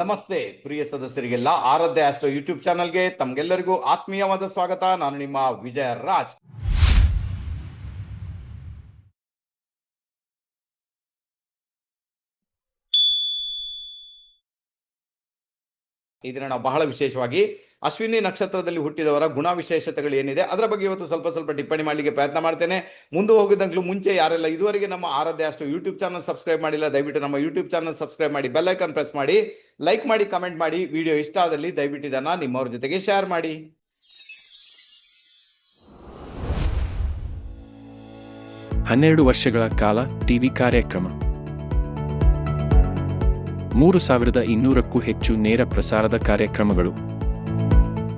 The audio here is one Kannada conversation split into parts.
ನಮಸ್ತೆ, ಪ್ರಿಯ ಸದಸ್ಯರಿಗೆಲ್ಲ ಆರಾಧ್ಯ ಆಸ್ಟ್ರೋ ಯೂಟ್ಯೂಬ್ ಚಾನಲ್ಗೆ ತಮ್ಗೆಲ್ಲರಿಗೂ ಆತ್ಮೀಯವಾದ ಸ್ವಾಗತ. ನಾನು ನಿಮ್ಮ ವಿಜಯ ರಾಜ್. ಇದನ್ನ ದಿನ ನಾವು ಬಹಳ ವಿಶೇಷವಾಗಿ ಅಶ್ವಿನಿ ನಕ್ಷತ್ರದಲ್ಲಿ ಹುಟ್ಟಿದವರ ಗುಣ ವಿಶೇಷತೆಗಳು ಏನಿದೆ, ಅದರ ಬಗ್ಗೆ ಇವತ್ತು ಸ್ವಲ್ಪ ಸ್ವಲ್ಪ ಟಿಪ್ಪಣಿ ಮಾಡಲಿಕ್ಕೆ ಪ್ರಯತ್ನ ಮಾಡ್ತೇನೆ. ಮುಂದೆ ಹೋಗಿದ್ದಂಗ್ಲೂ ಮುಂಚೆ ಯಾರೆಲ್ಲ ಇದುವರೆಗೆ ನಮ್ಮ ಆರಾಧ್ಯ ಅಷ್ಟು ಯೂಟ್ಯೂಬ್ ಚಾನಲ್ ಸಬ್ಸ್ಕ್ರೈಬ್ ಮಾಡಿಲ್ಲ, ದಯವಿಟ್ಟು ನಮ್ಮ ಯೂಟ್ಯೂಬ್ ಚಾನಲ್ ಸಬ್ಸ್ಕ್ರೈಬ್ ಮಾಡಿ ಬೆಲ್ ಐಕಾನ್ ಪ್ರೆಸ್ ಮಾಡಿ ಲೈಕ್ ಮಾಡಿ ಕಮೆಂಟ್ ಮಾಡಿ ವಿಡಿಯೋ ಇಷ್ಟ ಆದಲ್ಲಿ ದಯವಿಟ್ಟು ಇದನ್ನು ನಿಮ್ಮವ್ರ ಜೊತೆಗೆ ಶೇರ್ ಮಾಡಿ. ಹನ್ನೆರಡು ವರ್ಷಗಳ ಕಾಲ ಟಿವಿ ಕಾರ್ಯಕ್ರಮ. ಮೂರು ಸಾವಿರದ ಇನ್ನೂರಕ್ಕೂ ಹೆಚ್ಚು ನೇರ ಪ್ರಸಾರದ ಕಾರ್ಯಕ್ರಮಗಳು.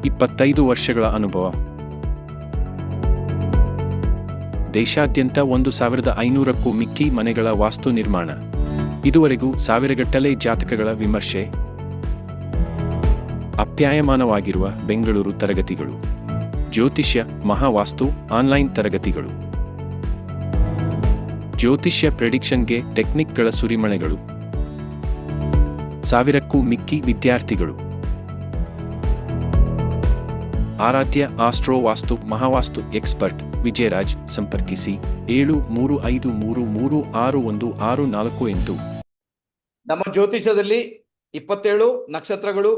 ಇಪ್ಪತ್ತೈದು ವರ್ಷಗಳ ಅನುಭವ. ದೇಶಾದ್ಯಂತ ಒಂದು ಸಾವಿರದ ಐನೂರಕ್ಕೂ ಮಿಕ್ಕಿ ಮನೆಗಳ ವಾಸ್ತು ನಿರ್ಮಾಣ. ಇದುವರೆಗೂ ಸಾವಿರಗಟ್ಟಲೆ ಜಾತಕಗಳ ವಿಮರ್ಶೆ. ಅಪ್ಯಾಯಮಾನವಾಗಿರುವ ಬೆಂಗಳೂರು ತರಗತಿಗಳು. ಜ್ಯೋತಿಷ್ಯ, ಮಹಾವಾಸ್ತು, ಆನ್ಲೈನ್ ತರಗತಿಗಳು. ಜ್ಯೋತಿಷ್ಯ ಪ್ರೆಡಿಕ್ಷನ್ಗೆ ಟೆಕ್ನಿಕ್ಗಳ ಸುರಿಮಳೆಗಳು. ಸಾವಿರಕ್ಕೂ ಮಿಕ್ಕಿ ವಿದ್ಯಾರ್ಥಿಗಳು. ಆರಾಧ್ಯ ಆಸ್ಟ್ರೋ ವಾಸ್ತು ಮಹಾವಾಸ್ತು ಎಕ್ಸ್ಪರ್ಟ್ ವಿಜಯರಾಜ್ ಸಂಪರ್ಕಿಸಿ ಏಳು ಮೂರು ಐದು ಮೂರು ಮೂರು ಆರು ಒಂದು ಆರು ನಾಲ್ಕು ಎಂಟು. ನಮ್ಮ ಜ್ಯೋತಿಷದಲ್ಲಿ ಇಪ್ಪತ್ತೇಳು ನಕ್ಷತ್ರಗಳು,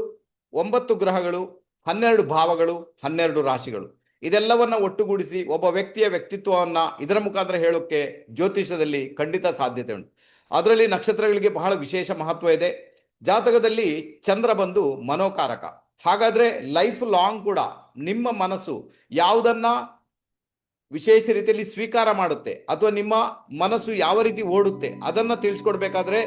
ಒಂಬತ್ತು ಗ್ರಹಗಳು, ಹನ್ನೆರಡು ಭಾವಗಳು, ಹನ್ನೆರಡು ರಾಶಿಗಳು. ಇದೆಲ್ಲವನ್ನ ಒಟ್ಟುಗೂಡಿಸಿ ಒಬ್ಬ ವ್ಯಕ್ತಿಯ ವ್ಯಕ್ತಿತ್ವವನ್ನ ಇದರ ಮುಖಾಂತರ ಹೇಳೋಕೆ ಜ್ಯೋತಿಷದಲ್ಲಿ ಖಂಡಿತ ಸಾಧ್ಯತೆ ಉಂಟು. ಅದರಲ್ಲಿ ನಕ್ಷತ್ರಗಳಿಗೆ ಬಹಳ ವಿಶೇಷ ಮಹತ್ವ ಇದೆ. ಜಾತಕದಲ್ಲಿ ಚಂದ್ರ ಬಂದು ಮನೋಕಾರಕ. ಹಾಗಾದ್ರೆ ಲೈಫ್ ಲಾಂಗ್ ಕೂಡ ನಿಮ್ಮ ಮನಸ್ಸು ಯಾವುದನ್ನ ವಿಶೇಷ ರೀತಿಯಲ್ಲಿ ಸ್ವೀಕಾರ ಮಾಡುತ್ತೆ ಅಥವಾ ನಿಮ್ಮ ಮನಸ್ಸು ಯಾವ ರೀತಿ ಓಡುತ್ತೆ ಅದನ್ನ ತಿಳಿಸ್ಕೊಡ್ಬೇಕಾದ್ರೆ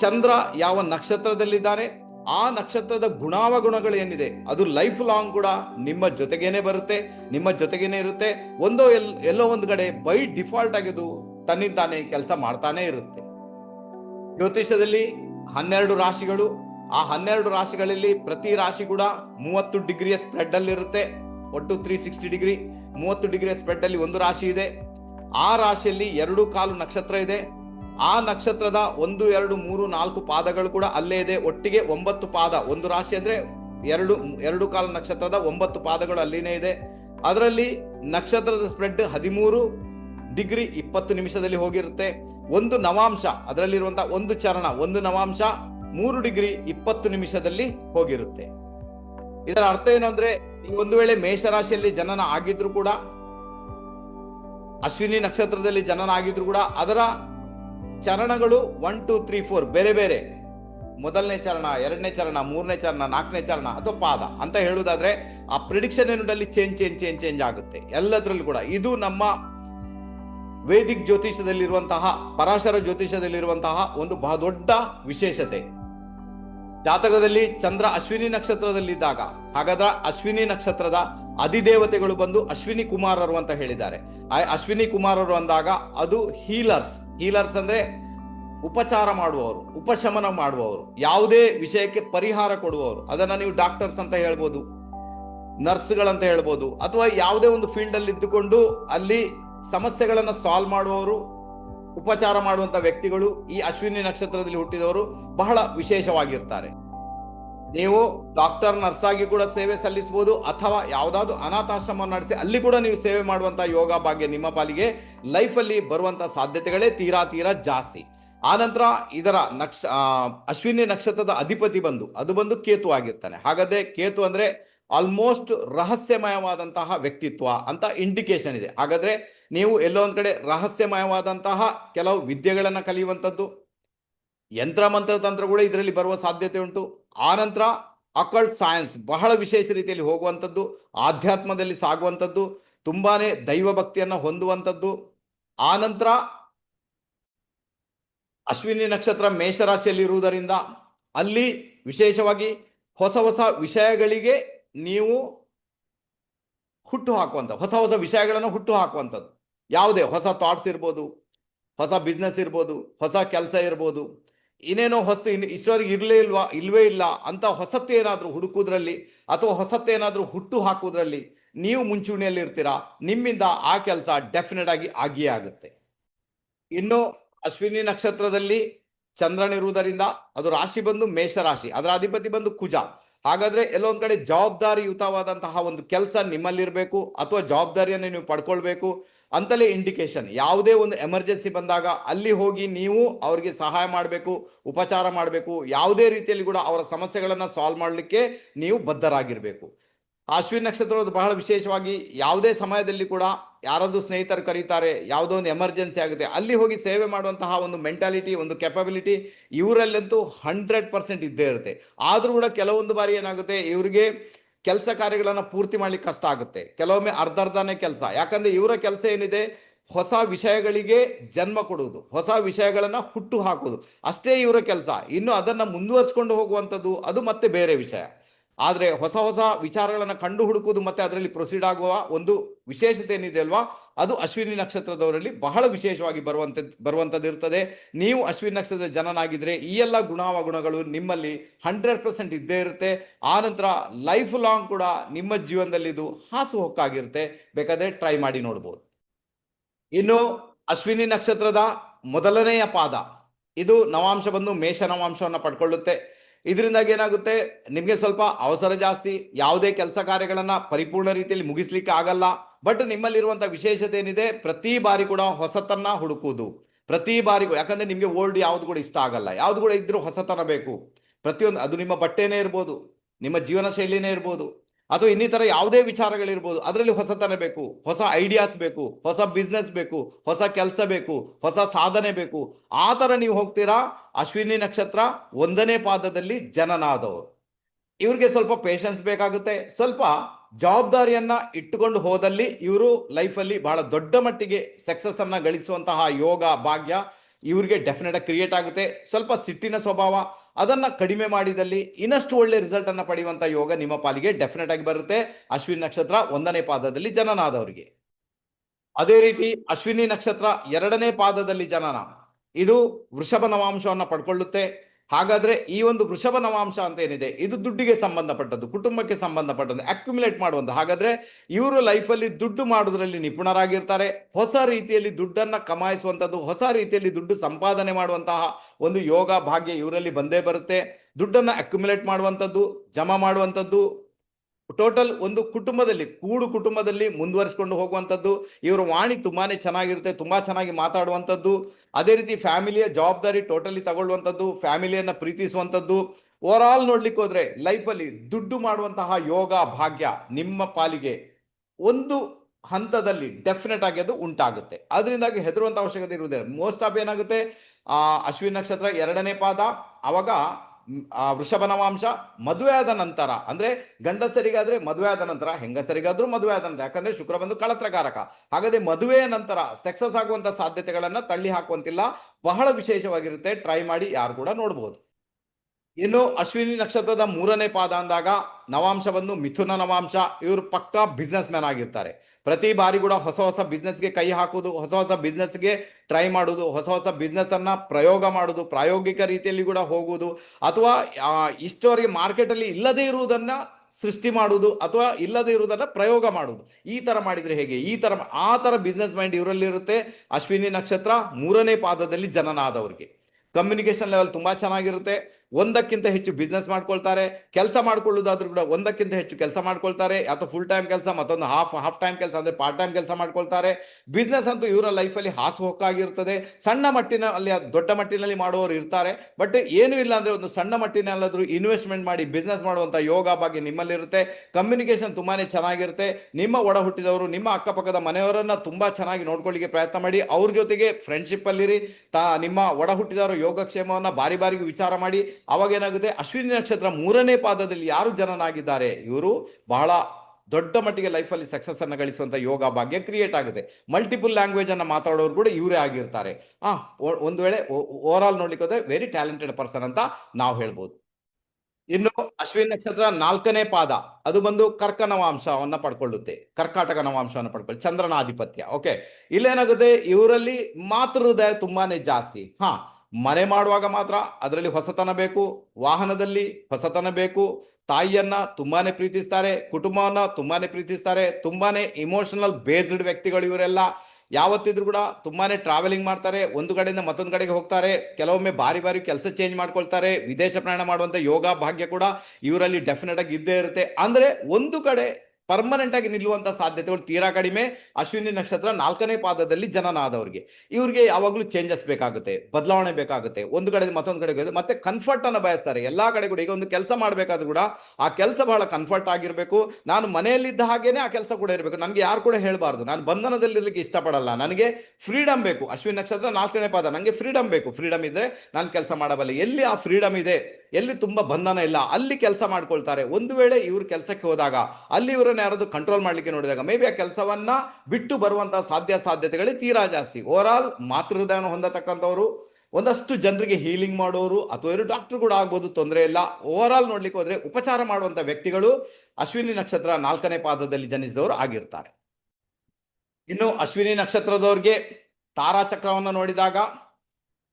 ಚಂದ್ರ ಯಾವ ನಕ್ಷತ್ರದಲ್ಲಿದ್ದಾರೆ ಆ ನಕ್ಷತ್ರದ ಗುಣಾವಗುಣಗಳು ಏನಿದೆ, ಅದು ಲೈಫ್ ಲಾಂಗ್ ಕೂಡ ನಿಮ್ಮ ಜೊತೆಗೇನೆ ಬರುತ್ತೆ, ನಿಮ್ಮ ಜೊತೆಗೇನೆ ಇರುತ್ತೆ, ಒಂದೋ ಎಲ್, ಎಲ್ಲೋ ಒಂದು ಕಡೆ ಬೈ ಡಿಫಾಲ್ಟ್ ಆಗಿದ್ದು ತನ್ನಿಂದಾನೆ ಕೆಲಸ ಮಾಡ್ತಾನೆ ಇರುತ್ತೆ. ಜ್ಯೋತಿಷದಲ್ಲಿ ಹನ್ನೆರಡು ರಾಶಿಗಳು ಆ ಹನ್ನೆರಡು ರಾಶಿಗಳಲ್ಲಿ ಪ್ರತಿ ರಾಶಿ ಕೂಡ ಮೂವತ್ತು ಡಿಗ್ರಿಯ ಸ್ಪ್ರೆಡ್ ಅಲ್ಲಿ ಇರುತ್ತೆ. ಒಟ್ಟು ತ್ರೀ ಸಿಕ್ಸ್ಟಿ ಡಿಗ್ರಿ. ಮೂವತ್ತು ಡಿಗ್ರಿಯ ಸ್ಪ್ರೆಡ್ ಅಲ್ಲಿ ಒಂದು ರಾಶಿ ಇದೆ. ಆ ರಾಶಿಯಲ್ಲಿ ಎರಡು ಕಾಲು ನಕ್ಷತ್ರ ಇದೆ. ಆ ನಕ್ಷತ್ರದ ಒಂದು, ಎರಡು, ಮೂರು, ನಾಲ್ಕು ಪಾದಗಳು ಕೂಡ ಅಲ್ಲೇ ಇದೆ. ಒಟ್ಟಿಗೆ ಒಂಬತ್ತು ಪಾದ, ಒಂದು ರಾಶಿ ಅಂದ್ರೆ ಎರಡು ಎರಡು ಕಾಲು ನಕ್ಷತ್ರದ ಒಂಬತ್ತು ಪಾದಗಳು ಅಲ್ಲಿನೇ ಇದೆ. ಅದರಲ್ಲಿ ನಕ್ಷತ್ರದ ಸ್ಪ್ರೆಡ್ ಹದಿಮೂರು ಡಿಗ್ರಿ ಇಪ್ಪತ್ತು ನಿಮಿಷದಲ್ಲಿ ಹೋಗಿರುತ್ತೆ. ಒಂದು ನವಾಂಶ ಅದರಲ್ಲಿರುವಂತಹ ಒಂದು ಚರಣ, ಒಂದು ನವಾಂಶ ಮೂರು ಡಿಗ್ರಿ ಇಪ್ಪತ್ತು ನಿಮಿಷದಲ್ಲಿ ಹೋಗಿರುತ್ತೆ. ಇದರ ಅರ್ಥ ಏನು ಅಂದ್ರೆ ಈ ಒಂದು ವೇಳೆ ಮೇಷರಾಶಿಯಲ್ಲಿ ಜನನ ಆಗಿದ್ರು ಕೂಡ, ಅಶ್ವಿನಿ ನಕ್ಷತ್ರದಲ್ಲಿ ಜನನ ಆಗಿದ್ರು ಕೂಡ, ಅದರ ಚರಣಗಳು ಒನ್ ಟೂ ತ್ರೀ ಫೋರ್ ಬೇರೆ ಬೇರೆ. ಮೊದಲನೇ ಚರಣ, ಎರಡನೇ ಚರಣ, ಮೂರನೇ ಚರಣ, ನಾಲ್ಕನೇ ಚರಣ ಅಥವಾ ಪಾದ ಅಂತ ಹೇಳುವುದಾದ್ರೆ, ಆ ಪ್ರಿಡಿಕ್ಷನ್ ಏನುಡಲ್ಲಿ ಚೇಂಜ್ ಚೇಂಜ್ ಚೇಂಜ್ ಚೇಂಜ್ ಆಗುತ್ತೆ. ಎಲ್ಲದರಲ್ಲೂ ಕೂಡ ಇದು ನಮ್ಮ ವೇದಿಕ್ ಜ್ಯೋತಿಷದಲ್ಲಿರುವಂತಹ ಪರಾಶರ ಜ್ಯೋತಿಷದಲ್ಲಿರುವಂತಹ ಒಂದು ಬಹಳ ದೊಡ್ಡ ವಿಶೇಷತೆ. ಜಾತಕದಲ್ಲಿ ಚಂದ್ರ ಅಶ್ವಿನಿ ನಕ್ಷತ್ರದಲ್ಲಿದ್ದಾಗ, ಹಾಗಾದ್ರೆ ಅಶ್ವಿನಿ ನಕ್ಷತ್ರದ ಅಧಿದೇವತೆಗಳು ಬಂದು ಅಶ್ವಿನಿ ಕುಮಾರರು ಅಂತ ಹೇಳಿದ್ದಾರೆ. ಆ ಅಶ್ವಿನಿ ಕುಮಾರರು ಅಂದಾಗ ಅದು ಹೀಲರ್ಸ್. ಹೀಲರ್ಸ್ ಅಂದ್ರೆ ಉಪಚಾರ ಮಾಡುವವರು, ಉಪಶಮನ ಮಾಡುವವರು, ಯಾವುದೇ ವಿಷಯಕ್ಕೆ ಪರಿಹಾರ ಕೊಡುವವರು. ಅದನ್ನ ನೀವು ಡಾಕ್ಟರ್ಸ್ ಅಂತ ಹೇಳ್ಬೋದು ನರ್ಸ್ಗಳಂತ ಹೇಳ್ಬೋದು, ಅಥವಾ ಯಾವುದೇ ಒಂದು ಫೀಲ್ಡ್ ಅಲ್ಲಿ ಇದ್ದುಕೊಂಡು ಅಲ್ಲಿ ಸಮಸ್ಯೆಗಳನ್ನ ಸಾಲ್ವ್ ಮಾಡುವವರು ಉಪಚಾರ ಮಾಡುವಂತ ವ್ಯಕ್ತಿಗಳು ಈ ಅಶ್ವಿನಿ ನಕ್ಷತ್ರದಲ್ಲಿ ಹುಟ್ಟಿದವರು ಬಹಳ ವಿಶೇಷವಾಗಿರ್ತಾರೆ. ನೀವು ಡಾಕ್ಟರ್ ನರ್ಸ್ ಆಗಿ ಕೂಡ ಸೇವೆ ಸಲ್ಲಿಸಬಹುದು ಅಥವಾ ಯಾವುದಾದ್ರು ಅನಾಥಾಶ್ರಮ ನಡೆಸಿ ಅಲ್ಲಿ ಕೂಡ ನೀವು ಸೇವೆ ಮಾಡುವಂತ ಯೋಗ ಭಾಗ್ಯ ನಿಮ್ಮ ಪಾಲಿಗೆ ಲೈಫ್ ಅಲ್ಲಿ ಬರುವಂತ ಸಾಧ್ಯತೆಗಳೇ ತೀರಾ ತೀರಾ ಜಾಸ್ತಿ. ಆನಂತರ ಇದರ ನಕ್ಷ ಅಶ್ವಿನಿ ನಕ್ಷತ್ರದ ಅಧಿಪತಿ ಬಂದು, ಅದು ಬಂದು ಕೇತು ಆಗಿರ್ತಾನೆ. ಹಾಗಾದ್ರೆ ಕೇತು ಅಂದ್ರೆ ಆಲ್ಮೋಸ್ಟ್ ರಹಸ್ಯಮಯವಾದಂತಹ ವ್ಯಕ್ತಿತ್ವ ಅಂತ ಇಂಡಿಕೇಶನ್ ಇದೆ. ಹಾಗಾದ್ರೆ ನೀವು ಎಲ್ಲೋ ಒಂದ್ ಕಡೆ ರಹಸ್ಯಮಯವಾದಂತಹ ಕೆಲವು ವಿದ್ಯೆಗಳನ್ನು ಕಲಿಯುವಂಥದ್ದು, ಯಂತ್ರ ಮಂತ್ರ ತಂತ್ರ ಇದರಲ್ಲಿ ಬರುವ ಸಾಧ್ಯತೆ ಉಂಟು. ಆನಂತರ ಅಕಲ್ಟ್ ಸೈನ್ಸ್ ಬಹಳ ವಿಶೇಷ ರೀತಿಯಲ್ಲಿ ಹೋಗುವಂಥದ್ದು, ಆಧ್ಯಾತ್ಮದಲ್ಲಿ ಸಾಗುವಂಥದ್ದು, ತುಂಬಾನೇ ದೈವ ಭಕ್ತಿಯನ್ನು ಹೊಂದುವಂಥದ್ದು. ಆನಂತರ ಅಶ್ವಿನಿ ನಕ್ಷತ್ರ ಮೇಷರಾಶಿಯಲ್ಲಿ ಇರುವುದರಿಂದ ಅಲ್ಲಿ ವಿಶೇಷವಾಗಿ ಹೊಸ ಹೊಸ ವಿಷಯಗಳಿಗೆ ನೀವು ಹುಟ್ಟು ಹಾಕುವಂಥ ಹೊಸ ಹೊಸ ವಿಷಯಗಳನ್ನು ಹುಟ್ಟು ಹಾಕುವಂಥದ್ದು. ಯಾವುದೇ ಹೊಸ ಥಾಟ್ಸ್ ಇರ್ಬೋದು, ಹೊಸ ಬಿಸ್ನೆಸ್ ಇರ್ಬೋದು, ಹೊಸ ಕೆಲಸ ಇರ್ಬೋದು, ಇನ್ನೇನೋ ಹೊಸ್ತು ಇನ್ನು ಇಷ್ಟವರೆಗೆ ಇರಲೇ ಇಲ್ವಾ, ಇಲ್ವೇ ಇಲ್ಲ ಅಂತ ಹೊಸತ್ತೇನಾದರೂ ಏನಾದರೂ ಹುಡುಕುದ್ರಲ್ಲಿ ಅಥವಾ ಹೊಸತ್ತೇನಾದರೂ ಹುಟ್ಟು ಹಾಕುವುದರಲ್ಲಿ ನೀವು ಮುಂಚೂಣಿಯಲ್ಲಿ ಇರ್ತೀರಾ, ನಿಮ್ಮಿಂದ ಆ ಕೆಲಸ ಡೆಫಿನೆಟ್ ಆಗಿ ಆಗಿಯೇ ಆಗುತ್ತೆ. ಇನ್ನು ಅಶ್ವಿನಿ ನಕ್ಷತ್ರದಲ್ಲಿ ಚಂದ್ರನಿರುವುದರಿಂದ ಅದು ರಾಶಿ ಬಂದು ಮೇಷ ರಾಶಿ ಅದರ ಅಧಿಪತಿ ಬಂದು ಕುಜ. ಹಾಗಾದ್ರೆ ಎಲ್ಲೊಂದ್ ಕಡೆ ಜವಾಬ್ದಾರಿಯುತವಾದಂತಹ ಒಂದು ಕೆಲಸ ನಿಮ್ಮಲ್ಲಿರಬೇಕು ಅಥವಾ ಜವಾಬ್ದಾರಿಯನ್ನು ನೀವು ಪಡ್ಕೊಳ್ಬೇಕು ಅಂತಲೇ ಇಂಡಿಕೇಶನ್ ಯಾವುದೇ ಒಂದು ಎಮರ್ಜೆನ್ಸಿ ಬಂದಾಗ ಅಲ್ಲಿ ಹೋಗಿ ನೀವು ಅವರಿಗೆ ಸಹಾಯ ಮಾಡಬೇಕು, ಉಪಚಾರ ಮಾಡಬೇಕು, ಯಾವುದೇ ರೀತಿಯಲ್ಲಿ ಕೂಡ ಅವರ ಸಮಸ್ಯೆಗಳನ್ನು ಸಾಲ್ವ್ ಮಾಡಲಿಕ್ಕೆ ನೀವು ಬದ್ಧರಾಗಿರ್ಬೇಕು. ಅಶ್ವಿನ್ ನಕ್ಷತ್ರದ್ದು ಬಹಳ ವಿಶೇಷವಾಗಿ ಯಾವುದೇ ಸಮಯದಲ್ಲಿ ಕೂಡ ಯಾರಾದರೂ ಸ್ನೇಹಿತರು ಕರೀತಾರೆ, ಯಾವುದೋ ಒಂದು ಎಮರ್ಜೆನ್ಸಿ ಆಗುತ್ತೆ, ಅಲ್ಲಿ ಹೋಗಿ ಸೇವೆ ಮಾಡುವಂತಹ ಒಂದು ಮೆಂಟಾಲಿಟಿ, ಒಂದು ಕೆಪಬಿಲಿಟಿ ಇವರಲ್ಲಂತೂ ಹಂಡ್ರೆಡ್ ಪರ್ಸೆಂಟ್ ಇದ್ದೇ ಇರುತ್ತೆ. ಆದರೂ ಕೂಡ ಕೆಲವೊಂದು ಬಾರಿ ಏನಾಗುತ್ತೆ, ಇವರಿಗೆ ಕೆಲಸ ಕಾರ್ಯಗಳನ್ನು ಪೂರ್ತಿ ಮಾಡಲಿಕ್ಕೆ ಕಷ್ಟ ಆಗುತ್ತೆ. ಕೆಲವೊಮ್ಮೆ ಅರ್ಧರ್ಧನೇ ಕೆಲಸ. ಯಾಕಂದ್ರೆ ಇವರ ಕೆಲಸ ಏನಿದೆ, ಹೊಸ ವಿಷಯಗಳಿಗೆ ಜನ್ಮ ಕೊಡುವುದು, ಹೊಸ ವಿಷಯಗಳನ್ನು ಹುಟ್ಟು ಹಾಕುವುದು ಅಷ್ಟೇ ಇವರ ಕೆಲಸ. ಇನ್ನು ಅದನ್ನು ಮುಂದುವರಿಸ್ಕೊಂಡು ಹೋಗುವಂಥದ್ದು, ಅದು ಮತ್ತೆ ಬೇರೆ ವಿಷಯ. ಆದ್ರೆ ಹೊಸ ಹೊಸ ವಿಚಾರಗಳನ್ನು ಕಂಡು ಹುಡುಕುವುದು ಮತ್ತೆ ಅದರಲ್ಲಿ ಪ್ರೊಸೀಡ್ ಆಗುವ ಒಂದು ವಿಶೇಷತೆ ಏನಿದೆ ಅಲ್ವಾ? ಅದು ಅಶ್ವಿನಿ ನಕ್ಷತ್ರದವರಲ್ಲಿ ಬಹಳ ವಿಶೇಷವಾಗಿ ಬರುವಂತ ಬರುವಂಥದ್ದು ಇರ್ತದೆ. ನೀವು ಅಶ್ವಿನಿ ನಕ್ಷತ್ರದ ಜನನಾಗಿದ್ದರೆ ಈ ಎಲ್ಲ ಗುಣಾವಗುಣಗಳು ನಿಮ್ಮಲ್ಲಿ ಹಂಡ್ರೆಡ್ ಪರ್ಸೆಂಟ್ ಇದ್ದೇ ಇರುತ್ತೆ. ಆ ನಂತರ ಲೈಫ್ ಲಾಂಗ್ ಕೂಡ ನಿಮ್ಮ ಜೀವನದಲ್ಲಿ ಇದು ಹಾಸು ಹೊಕ್ಕಾಗಿರುತ್ತೆ. ಬೇಕಾದ್ರೆ ಟ್ರೈ ಮಾಡಿ ನೋಡ್ಬೋದು. ಇನ್ನು ಅಶ್ವಿನಿ ನಕ್ಷತ್ರದ ಮೊದಲನೆಯ ಪಾದ. ಇದು ನವಾಂಶ ಬಂದು ಮೇಷ ನವಾಂಶವನ್ನು ಪಡ್ಕೊಳ್ಳುತ್ತೆ. ಇದರಿಂದಾಗಿ ಏನಾಗುತ್ತೆ? ನಿಮಗೆ ಸ್ವಲ್ಪ ಅವಸರ ಜಾಸ್ತಿ, ಯಾವುದೇ ಕೆಲಸ ಕಾರ್ಯಗಳನ್ನು ಪರಿಪೂರ್ಣ ರೀತಿಯಲ್ಲಿ ಮುಗಿಸ್ಲಿಕ್ಕೆ ಆಗಲ್ಲ. ಬಟ್ ನಿಮ್ಮಲ್ಲಿರುವಂಥ ವಿಶೇಷತೆ ಏನಿದೆ? ಪ್ರತಿ ಬಾರಿ ಕೂಡ ಹೊಸತನ್ನ ಹುಡುಕುವುದು. ಪ್ರತಿ ಬಾರಿ ಯಾಕಂದ್ರೆ ನಿಮಗೆ ಓಲ್ಡ್ ಯಾವ್ದು ಕೂಡ ಇಷ್ಟ ಆಗಲ್ಲ. ಯಾವ್ದು ಕೂಡ ಇದ್ರೂ ಹೊಸತನ ಬೇಕು. ಪ್ರತಿಯೊಂದು, ಅದು ನಿಮ್ಮ ಬಟ್ಟೆನೇ ಇರ್ಬೋದು. ನಿಮ್ಮ ಜೀವನ ಶೈಲಿನೇ ಇರ್ಬೋದು. ಅಥವಾ ಇನ್ನಿತರ ಯಾವುದೇ ವಿಚಾರಗಳಿರ್ಬೋದು. ಅದರಲ್ಲಿ ಹೊಸತನ ಬೇಕು, ಹೊಸ ಐಡಿಯಾಸ್ ಬೇಕು, ಹೊಸ ಬಿಸ್ನೆಸ್ ಬೇಕು, ಹೊಸ ಕೆಲಸ ಬೇಕು, ಹೊಸ ಸಾಧನೆ ಬೇಕು. ಆ ಥರ ನೀವು ಹೋಗ್ತೀರಾ? ಅಶ್ವಿನಿ ನಕ್ಷತ್ರ ಒಂದನೇ ಪಾದದಲ್ಲಿ ಜನನಾದವರು. ಇವ್ರಿಗೆ ಸ್ವಲ್ಪ ಪೇಷನ್ಸ್ ಬೇಕಾಗುತ್ತೆ. ಸ್ವಲ್ಪ ಜವಾಬ್ದಾರಿಯನ್ನ ಇಟ್ಟುಕೊಂಡು ಹೋದಲ್ಲಿ ಇವರು ಲೈಫಲ್ಲಿ ಬಹಳ ದೊಡ್ಡ ಮಟ್ಟಿಗೆ ಸಕ್ಸಸ್ ಅನ್ನ ಗಳಿಸುವಂತಹ ಯೋಗ, ಭಾಗ್ಯ ಇವ್ರಿಗೆ ಡೆಫಿನೆಟ್ ಆಗಿ ಕ್ರಿಯೇಟ್ ಆಗುತ್ತೆ. ಸ್ವಲ್ಪ ಸಿಟ್ಟಿನ ಸ್ವಭಾವ ಅದನ್ನ ಕಡಿಮೆ ಮಾಡಿದಲ್ಲಿ ಇನ್ನಷ್ಟು ಒಳ್ಳೆ ರಿಸಲ್ಟ್ ಅನ್ನ ಪಡೆಯುವಂತ ಯೋಗ ನಿಮ್ಮ ಪಾಲಿಗೆ ಡೆಫಿನೆಟ್ ಆಗಿ ಬರುತ್ತೆ. ಅಶ್ವಿನಿ ನಕ್ಷತ್ರ ಒಂದನೇ ಪಾದದಲ್ಲಿ ಜನನಾದವರಿಗೆ. ಅದೇ ರೀತಿ ಅಶ್ವಿನಿ ನಕ್ಷತ್ರ ಎರಡನೇ ಪಾದದಲ್ಲಿ ಜನನ. ಇದು ವೃಷಭ ನವಾಂಶವನ್ನ ಪಡ್ಕೊಳ್ಳುತ್ತೆ. ಹಾಗಾದ್ರೆ ಈ ಒಂದು ವೃಷಭ ನವಾಂಶ ಅಂತ ಏನಿದೆ ಇದು ದುಡ್ಡಿಗೆ ಸಂಬಂಧಪಟ್ಟದ್ದು, ಕುಟುಂಬಕ್ಕೆ ಸಂಬಂಧಪಟ್ಟದ್ದು ಅಕ್ಯುಮುಲೇಟ್ ಮಾಡುವಂತ. ಹಾಗಾದ್ರೆ ಇವರು ಲೈಫಲ್ಲಿ ದುಡ್ಡು ಮಾಡೋದ್ರಲ್ಲಿ ನಿಪುಣರಾಗಿರ್ತಾರೆ, ಹೊಸ ರೀತಿಯಲ್ಲಿ ದುಡ್ಡನ್ನ ಕಮಾಯಿಸುವಂತದ್ದು ಹೊಸ ರೀತಿಯಲ್ಲಿ ದುಡ್ಡು ಸಂಪಾದನೆ ಮಾಡುವಂತಹ ಒಂದು ಯೋಗ ಭಾಗ್ಯ ಇವರಲ್ಲಿ ಬಂದೇ ಬರುತ್ತೆ. ದುಡ್ಡನ್ನ ಅಕ್ಯುಮುಲೇಟ್ ಮಾಡುವಂಥದ್ದು, ಜಮಾ ಮಾಡುವಂಥದ್ದು ಟೋಟಲ್ ಒಂದು ಕುಟುಂಬದಲ್ಲಿ, ಕೂಡು ಕುಟುಂಬದಲ್ಲಿ ಮುಂದುವರಿಸಿಕೊಂಡು ಹೋಗುವಂಥದ್ದು. ಇವರ ವಾಣಿ ತುಂಬಾನೇ ಚೆನ್ನಾಗಿರುತ್ತೆ, ತುಂಬಾ ಚೆನ್ನಾಗಿ ಮಾತಾಡುವಂಥದ್ದು. ಅದೇ ರೀತಿ ಫ್ಯಾಮಿಲಿಯ ಜವಾಬ್ದಾರಿ ಟೋಟಲಿ ತಗೊಳ್ಳುವಂಥದ್ದು, ಫ್ಯಾಮಿಲಿಯನ್ನು ಪ್ರೀತಿಸುವಂಥದ್ದು. ಓವರ್ ಆಲ್ ನೋಡ್ಲಿಕ್ಕೆ ಹೋದ್ರೆ ಲೈಫಲ್ಲಿ ದುಡ್ಡು ಮಾಡುವಂತಹ ಯೋಗ ಭಾಗ್ಯ ನಿಮ್ಮ ಪಾಲಿಗೆ ಒಂದು ಹಂತದಲ್ಲಿ ಡೆಫಿನೆಟ್ ಆಗಿ ಅದು ಉಂಟಾಗುತ್ತೆ. ಅದರಿಂದಾಗಿ ಹೆದರುವಂತ ಅವಶ್ಯಕತೆ ಇರುವುದಿಲ್ಲ. ಮೋಸ್ಟ್ ಆಫ್ ಏನಾಗುತ್ತೆ? ಆ, ಅಶ್ವಿನ್ ನಕ್ಷತ್ರ ಎರಡನೇ ಪಾದ. ಅವಾಗ ಆ ವೃಷಭನವಾಂಶ ಮದುವೆ ಆದ ನಂತರ, ಅಂದ್ರೆ ಗಂಡಸರಿಗಾದ್ರೆ ಮದುವೆ ಆದ ನಂತರ, ಹೆಂಗಸರಿಗಾದ್ರೂ ಮದುವೆ ಆದ ನಂತರ, ಯಾಕಂದ್ರೆ ಶುಕ್ರ ಬಂದು ಕಳತ್ರಕಾರಕ ಹಾಗಾದ್ರೆ ಮದುವೆಯ ನಂತರ ಸಕ್ಸಸ್ ಆಗುವಂತ ಸಾಧ್ಯತೆಗಳನ್ನ ತಳ್ಳಿ ಹಾಕುವಂತಿಲ್ಲ, ಬಹಳ ವಿಶೇಷವಾಗಿರುತ್ತೆ ಟ್ರೈ ಮಾಡಿ ಯಾರು ಕೂಡ ನೋಡಬಹುದು ಇನ್ನು ಅಶ್ವಿನಿ ನಕ್ಷತ್ರದ ಮೂರನೇ ಪಾದ ಅಂದಾಗ ನವಾಂಶವನ್ನು ಮಿಥುನ ನವಾಂಶ. ಇವರು ಪಕ್ಕಾ ಬಿಸ್ನೆಸ್ ಮ್ಯಾನ್ ಆಗಿರ್ತಾರೆ. ಪ್ರತಿ ಬಾರಿ ಕೂಡ ಹೊಸ ಹೊಸ ಬಿಸ್ನೆಸ್ಗೆ ಕೈ ಹಾಕುವುದು, ಹೊಸ ಹೊಸ ಬಿಸ್ನೆಸ್ಗೆ ಟ್ರೈ ಮಾಡುವುದು, ಹೊಸ ಹೊಸ ಬಿಸ್ನೆಸ್ ಅನ್ನ ಪ್ರಯೋಗ ಮಾಡೋದು ಪ್ರಾಯೋಗಿಕ ರೀತಿಯಲ್ಲಿ ಕೂಡ ಹೋಗುವುದು, ಅಥವಾ ಇಷ್ಟವರೆಗೆ ಮಾರ್ಕೆಟ್ ಅಲ್ಲಿ ಇಲ್ಲದೇ ಇರುವುದನ್ನ ಸೃಷ್ಟಿ ಮಾಡುವುದು, ಅಥವಾ ಇಲ್ಲದೇ ಇರುವುದನ್ನ ಪ್ರಯೋಗ ಮಾಡುವುದು. ಈ ತರ ಮಾಡಿದ್ರೆ ಹೇಗೆ? ಈ ತರ, ಆ ತರ ಬಿಸ್ನೆಸ್ ಮೈಂಡ್ ಇವರಲ್ಲಿರುತ್ತೆ ಅಶ್ವಿನಿ ನಕ್ಷತ್ರ ಮೂರನೇ ಪಾದದಲ್ಲಿ ಜನನಾದವರಿಗೆ. ಕಮ್ಯುನಿಕೇಶನ್ ಲೆವೆಲ್ ತುಂಬಾ ಚೆನ್ನಾಗಿರುತ್ತೆ. ಒಂದಕ್ಕಿಂತ ಹೆಚ್ಚು ಬಿಸ್ನೆಸ್ ಮಾಡ್ಕೊಳ್ತಾರೆ, ಕೆಲಸ ಮಾಡ್ಕೊಳ್ಳೋದಾದ್ರೂ ಕೂಡ ಒಂದಕ್ಕಿಂತ ಹೆಚ್ಚು ಕೆಲಸ ಮಾಡ್ಕೊಳ್ತಾರೆ, ಅಥವಾ ಫುಲ್ ಟೈಮ್ ಕೆಲಸ, ಮತ್ತೊಂದು ಹಾಫ್ ಹಾಫ್ ಟೈಮ್ ಕೆಲಸ ಅಂದ್ರೆ ಪಾರ್ಟ್ ಟೈಮ್ ಕೆಲಸ ಮಾಡ್ಕೊಳ್ತಾರೆ. ಬಿಸ್ನೆಸ್ ಅಂತೂ ಇವರ ಲೈಫಲ್ಲಿ ಹಾಸು ಹೊಕ್ಕಾಗಿರ್ತದೆ. ಸಣ್ಣ ಮಟ್ಟಿನ ಅಲ್ಲಿ ದೊಡ್ಡ ಮಟ್ಟಿನಲ್ಲಿ ಮಾಡುವವರು ಇರ್ತಾರೆ. ಬಟ್ ಏನು ಇಲ್ಲ ಅಂದ್ರೆ ಒಂದು ಸಣ್ಣ ಮಟ್ಟಿನಲ್ಲಾದರೂ ಇನ್ವೆಸ್ಟ್ಮೆಂಟ್ ಮಾಡಿ ಬಿಸ್ನೆಸ್ ಮಾಡುವಂತ ಯೋಗ ಬಗ್ಗೆ ನಿಮ್ಮಲ್ಲಿರುತ್ತೆ. ಕಮ್ಯುನಿಕೇಶನ್ ತುಂಬಾನೇ ಚೆನ್ನಾಗಿರುತ್ತೆ. ನಿಮ್ಮ ಒಡ ಹುಟ್ಟಿದವರು, ನಿಮ್ಮ ಅಕ್ಕಪಕ್ಕದ ಮನೆಯವರನ್ನ ತುಂಬಾ ಚೆನ್ನಾಗಿ ನೋಡ್ಕೊಳ್ಳಿಕ್ಕೆ ಪ್ರಯತ್ನ ಮಾಡಿ. ಅವ್ರ ಜೊತೆಗೆ ಫ್ರೆಂಡ್ಶಿಪ್ ಅಲ್ಲಿರಿ. ತಾ, ನಿಮ್ಮ ಒಡ ಹುಟ್ಟಿದವರ ಯೋಗಕ್ಷೇಮವನ್ನ ಬಾರಿ ಬಾರಿಗೆ ವಿಚಾರ ಮಾಡಿ. ಅವಾಗ ಏನಾಗುತ್ತೆ ಅಶ್ವಿನಿ ನಕ್ಷತ್ರ ಮೂರನೇ ಪಾದದಲ್ಲಿ ಯಾರು ಜನನಾಗಿದ್ದಾರೆ? ಇವರು ಬಹಳ ದೊಡ್ಡ ಮಟ್ಟಿಗೆ ಲೈಫಲ್ಲಿ ಸಕ್ಸಸ್ ಅನ್ನು ಗಳಿಸುವಂಥ ಯೋಗ ಭಾಗ್ಯ ಕ್ರಿಯೇಟ್ ಆಗುತ್ತೆ. ಮಲ್ಟಿಪಲ್ ಲ್ಯಾಂಗ್ವೇಜ್ ಅನ್ನು ಮಾತಾಡೋರು ಕೂಡ ಇವರೇ ಆಗಿರ್ತಾರೆ. ಆ ಒಂದು ವೇಳೆ ಓವರ್ ಆಲ್ ನೋಡ್ಲಿಕ್ಕೆ ವೆರಿ ಟ್ಯಾಲೆಂಟೆಡ್ ಪರ್ಸನ್ ಅಂತ ನಾವು ಹೇಳ್ಬೋದು. ಇನ್ನು ಅಶ್ವಿನ್ ನಕ್ಷತ್ರ ನಾಲ್ಕನೇ ಪಾದ. ಅದು ಬಂದು ಕರ್ಕ ನವಾಂಶವನ್ನ ಪಡ್ಕೊಳ್ಳುತ್ತೆ. ಕರ್ಕಾಟಕ ನವಾಂಶವನ್ನ ಪಡ್ಕೊಳ್ಳಿ ಚಂದ್ರನ ಆಧಿಪತ್ಯ. ಓಕೆ ಇಲ್ಲೇನಾಗುತ್ತೆ? ಇವರಲ್ಲಿ ಮಾತೃ ಹೃದಯ ತುಂಬಾನೇ ಜಾಸ್ತಿ. ಹಾ ಮನೆ ಮಾಡುವಾಗ ಮಾತ್ರ ಅದರಲ್ಲಿ ಹೊಸತನ ಬೇಕು, ವಾಹನದಲ್ಲಿ ಹೊಸತನ ಬೇಕು, ತಾಯಿಯನ್ನ ತುಂಬಾನೇ ಪ್ರೀತಿಸ್ತಾರೆ, ಕುಟುಂಬವನ್ನ ತುಂಬಾನೇ ಪ್ರೀತಿಸ್ತಾರೆ, ತುಂಬಾನೇ ಇಮೋಷನಲ್ ಬೇಸ್ಡ್ ವ್ಯಕ್ತಿಗಳು ಇವರೆಲ್ಲ. ಯಾವತ್ತಿದ್ರು ಕೂಡ ತುಂಬಾನೇ ಟ್ರಾವೆಲಿಂಗ್ ಮಾಡ್ತಾರೆ, ಒಂದು ಕಡೆಯಿಂದ ಮತ್ತೊಂದು ಕಡೆಗೆ ಹೋಗ್ತಾರೆ, ಕೆಲವೊಮ್ಮೆ ಬಾರಿ ಬಾರಿ ಕೆಲಸ ಚೇಂಜ್ ಮಾಡ್ಕೊಳ್ತಾರೆ, ವಿದೇಶ ಪ್ರಯಾಣ ಮಾಡುವಂತ ಯೋಗ ಭಾಗ್ಯ ಕೂಡ ಇವರಲ್ಲಿ ಡೆಫಿನೆಟ್ ಆಗಿ ಇದ್ದೇ ಇರುತ್ತೆ. ಅಂದ್ರೆ ಒಂದು ಕಡೆ ಪರ್ಮನೆಂಟ್ ಆಗಿ ನಿಲ್ಲುವಂತ ಸಾಧ್ಯತೆಗಳು ತೀರಾ ಕಡಿಮೆ. ಅಶ್ವಿನಿ ನಕ್ಷತ್ರ ನಾಲ್ಕನೇ ಪಾದದಲ್ಲಿ ಜನನ ಆದವರಿಗೆ ಇವ್ರಿಗೆ ಯಾವಾಗಲೂ ಚೇಂಜಸ್ ಬೇಕಾಗುತ್ತೆ, ಬದಲಾವಣೆ ಬೇಕಾಗುತ್ತೆ. ಒಂದು ಕಡೆ ಮತ್ತೊಂದು ಕಡೆ ಮತ್ತೆ ಕನ್ಫರ್ಟ್ ಅನ್ನು ಬಯಸ್ತಾರೆ. ಎಲ್ಲಾ ಕಡೆ ಕೂಡ ಈಗ ಒಂದು ಕೆಲಸ ಮಾಡಬೇಕಾದ್ರೂ ಕೂಡ ಆ ಕೆಲಸ ಬಹಳ ಕನ್ಫರ್ಟ್ ಆಗಿರಬೇಕು. ನಾನು ಮನೆಯಲ್ಲಿದ್ದ ಹಾಗೇನೆ ಆ ಕೆಲಸ ಕೂಡ ಇರಬೇಕು. ನನಗೆ ಯಾರು ಕೂಡ ಹೇಳಬಾರ್ದು. ನಾನು ಬಂಧನದಲ್ಲಿರ್ಲಿಕ್ಕೆ ಇಷ್ಟಪಡಲ್ಲ. ನನಗೆ ಫ್ರೀಡಮ್ ಬೇಕು. ಅಶ್ವಿನಿ ನಕ್ಷತ್ರ ನಾಲ್ಕನೇ ಪಾದ. ನನಗೆ ಫ್ರೀಡಮ್ ಬೇಕು. ಫ್ರೀಡಮ್ ಇದ್ರೆ ನಾನು ಕೆಲಸ ಮಾಡಬಲ್ಲ. ಎಲ್ಲಿ ಆ ಫ್ರೀಡಮ್ ಇದೆ? ಎಲ್ಲಿ ತುಂಬ ಬಂಧನ ಇಲ್ಲ, ಅಲ್ಲಿ ಕೆಲಸ ಮಾಡ್ಕೊಳ್ತಾರೆ. ಒಂದು ವೇಳೆ ಇವ್ರು ಕೆಲಸಕ್ಕೆ ಹೋದಾಗ, ಅಲ್ಲಿ ಇವರನ್ನ ಯಾರಾದ್ರು ಕಂಟ್ರೋಲ್ ಮಾಡ್ಲಿಕ್ಕೆ ನೋಡಿದಾಗ ಮೇ ಬಿ ಆ ಕೆಲಸವನ್ನ ಬಿಟ್ಟು ಬರುವಂತಹ ಸಾಧ್ಯ ಸಾಧ್ಯತೆಗಳೇ ತೀರಾ ಜಾಸ್ತಿ. ಓವರ್ ಆಲ್ ಮಾತೃಹೃದಯನ ಹೊಂದತಕ್ಕಂಥವ್ರು, ಒಂದಷ್ಟು ಜನರಿಗೆ ಹೀಲಿಂಗ್ ಮಾಡೋರು, ಅಥವಾ ಇವರು ಡಾಕ್ಟರ್ ಕೂಡ ಆಗ್ಬೋದು, ತೊಂದರೆ ಇಲ್ಲ. ಓವರ್ ಆಲ್ ನೋಡ್ಲಿಕ್ಕೆ ಹೋದ್ರೆ, ಉಪಚಾರ ಮಾಡುವಂತ ವ್ಯಕ್ತಿಗಳು ಅಶ್ವಿನಿ ನಕ್ಷತ್ರ ನಾಲ್ಕನೇ ಪಾದದಲ್ಲಿ ಜನಿಸಿದವರು ಆಗಿರ್ತಾರೆ. ಇನ್ನು ಅಶ್ವಿನಿ ನಕ್ಷತ್ರದವ್ರಿಗೆ ತಾರಾಚಕ್ರವನ್ನು ನೋಡಿದಾಗ,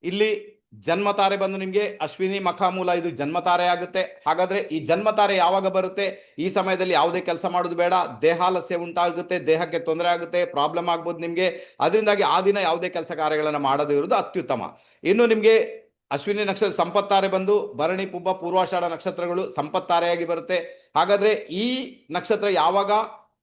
ಇಲ್ಲಿ ಜನ್ಮ ತಾರೆ ಬಂದು ನಿಮಗೆ, ಅಶ್ವಿನಿ, ಮಖಾಮೂಲ, ಇದು ಜನ್ಮತಾರೆ ಆಗುತ್ತೆ. ಹಾಗಾದ್ರೆ ಈ ಜನ್ಮತಾರೆ ಯಾವಾಗ ಬರುತ್ತೆ? ಈ ಸಮಯದಲ್ಲಿ ಯಾವುದೇ ಕೆಲಸ ಮಾಡೋದು ಬೇಡ. ದೇಹಾಲಸ್ಯ ಉಂಟಾಗುತ್ತೆ, ದೇಹಕ್ಕೆ ತೊಂದರೆ ಆಗುತ್ತೆ, ಪ್ರಾಬ್ಲಮ್ ಆಗ್ಬೋದು ನಿಮಗೆ. ಅದರಿಂದಾಗಿ ಆ ದಿನ ಯಾವುದೇ ಕೆಲಸ ಕಾರ್ಯಗಳನ್ನು ಮಾಡದೇ ಇರುವುದು ಅತ್ಯುತ್ತಮ. ಇನ್ನು ನಿಮಗೆ ಅಶ್ವಿನಿ ನಕ್ಷತ್ರ ಸಂಪತ್ತಾರೆ ಬಂದು, ಭರಣಿ, ಪುಬ್ಬ, ಪೂರ್ವಾಷಾಢ ನಕ್ಷತ್ರಗಳು ಸಂಪತ್ತಾರೆಯಾಗಿ ಬರುತ್ತೆ. ಹಾಗಾದ್ರೆ ಈ ನಕ್ಷತ್ರ ಯಾವಾಗ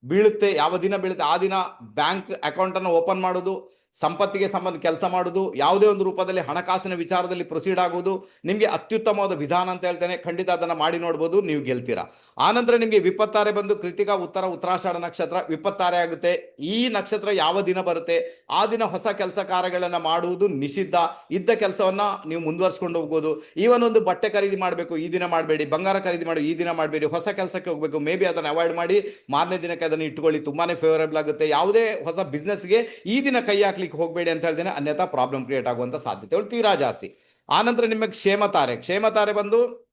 ಬೀಳುತ್ತೆ, ಯಾವ ದಿನ ಬೀಳುತ್ತೆ, ಆ ದಿನ ಬ್ಯಾಂಕ್ ಅಕೌಂಟ್ ಅನ್ನು ಓಪನ್ ಮಾಡೋದು ಸಂಪತ್ತಿಗೆ ಸಂಬಂಧ ಕೆಲಸ ಮಾಡುವುದು, ಯಾವುದೇ ಒಂದು ರೂಪದಲ್ಲಿ ಹಣಕಾಸಿನ ವಿಚಾರದಲ್ಲಿ ಪ್ರೊಸೀಡ್ ಆಗುವುದು, ನಿಮಗೆ ಅತ್ಯುತ್ತಮವಾದ ವಿಧಾನ ಅಂತ ಹೇಳ್ತೇನೆ. ಖಂಡಿತ ಅದನ್ನು ಮಾಡಿ ನೋಡ್ಬೋದು, ನೀವು ಗೆಲ್ತೀರಾ. ಆನಂತರ ನಿಮಗೆ ವಿಪತ್ತಾರೆ ಬಂದು ಕೃತಿಕ ಉತ್ತರ, ಉತ್ತರಾಷಾಢ ನಕ್ಷತ್ರ ವಿಪತ್ತಾರೆ ಆಗುತ್ತೆ. ಈ ನಕ್ಷತ್ರ ಯಾವ ದಿನ ಬರುತ್ತೆ? ಆ ದಿನ ಹೊಸ ಕೆಲಸ ಕಾರ್ಯಗಳನ್ನು ಮಾಡುವುದು ನಿಷಿದ್ಧ. ಇದ್ದ ಕೆಲಸವನ್ನ ನೀವು ಮುಂದುವರ್ಸ್ಕೊಂಡು ಹೋಗ್ಬೋದು. ಈವನ್ ಒಂದು ಬಟ್ಟೆ ಖರೀದಿ ಮಾಡಬೇಕು, ಈ ದಿನ ಮಾಡಬೇಡಿ. ಬಂಗಾರ ಖರೀದಿ ಮಾಡಿ, ಈ ದಿನ ಮಾಡಬೇಡಿ. ಹೊಸ ಕೆಲಸಕ್ಕೆ ಹೋಗಬೇಕು. ಮೇ ಬಿ ಅದನ್ನು ಅವಾಯ್ಡ್ ಮಾಡಿ ಮಾರನೇ ದಿನಕ್ಕೆ ಅದನ್ನು ಇಟ್ಕೊಳ್ಳಿ. ತುಂಬಾನೇ ಫೇವರೇಬಲ್ ಆಗುತ್ತೆ. ಯಾವುದೇ ಹೊಸ ಬಿಸ್ನೆಸ್ಗೆ ಈ ದಿನ ಕೈ ಹೋಗಬೇಡಿ ಅಂತ ಹೇಳ್ತೇನೆ ಅನ್ಯಥಾ ಪ್ರಾಬ್ಲಮ್ ಕ್ರಿಯೇಟ್ ಆಗುವಂತ ಸಾಧ್ಯತೆಗಳು ತೀರಾ ಜಾಸ್ತಿ. ಆನಂತರ ನಿಮಗೆ ಕ್ಷೇಮತಾರೆ ತಾರೆ. ಕ್ಷೇಮ ತಾರೆ ಬಂದು